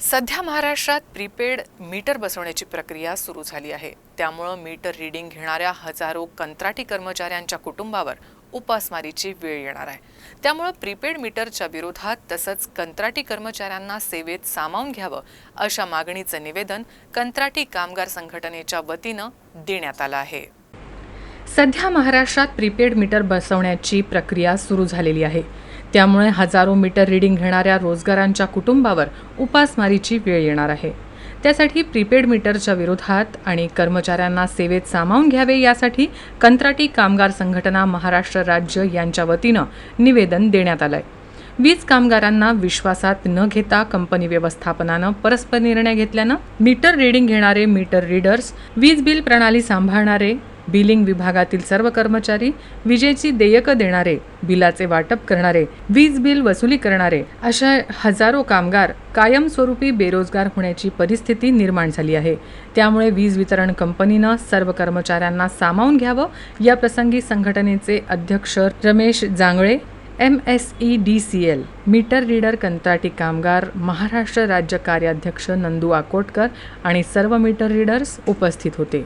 सध्या महाराष्ट्रात prepaid meter बसवण्याची प्रक्रिया सुरू झाली आहे. त्यामुळं मीटर रीडिंग घेणाऱ्या हजारो कंत्राटी कर्मचाऱ्यांच्या कुटुंबावर उपासमारीची वेळ येणार आहे. त्यामुळं प्रीपेड मीटरच्या विरोधात तसंच कंत्राटी कर्मचाऱ्यांना सेवेत सामावून घ्यावं अशा मागणीचं निवेदन कंत्राटी कामगार संघटनेच्या वतीनं देण्यात आलं आहे. सध्या महाराष्ट्रात प्रीपेड मीटर बसवण्याची प्रक्रिया सुरू झालेली आहे. त्यामुळे हजारो मीटर रीडिंग घेणाऱ्या रोजगारांच्या कुटुंबावर उपासमारीची वेळ येणार आहे. त्यासाठी प्रीपेड मीटरच्या विरोधात आणि कर्मचाऱ्यांना सेवेत सामावून घ्यावे यासाठी कंत्राटी कामगार संघटना महाराष्ट्र राज्य यांच्या वतीनं निवेदन देण्यात आलंय. वीज कामगारांना विश्वासात न घेता कंपनी व्यवस्थापनानं परस्पर निर्णय घेतल्यानं मीटर रीडिंग घेणारे मीटर रीडर्स वीज बिल प्रणाली सांभाळणारे बिलिंग विभागातील सर्व कर्मचारी विजेची देयकं देणारे बिलाचे वाटप करणारे वीज बिल वसुली करणारे अशा हजारो कामगार कायमस्वरूपी बेरोजगार होण्याची परिस्थिती निर्माण झाली आहे. त्यामुळे वीज वितरण कंपनीनं सर्व कर्मचाऱ्यांना सामावून घ्यावं या प्रसंगी संघटनेचे अध्यक्ष Ramesh Jangale M S E D C L meter reader कंत्राटी कामगार महाराष्ट्र राज्य कार्याध्यक्ष नंदू आकोटकर आणि सर्व मीटर रीडर्स उपस्थित होते.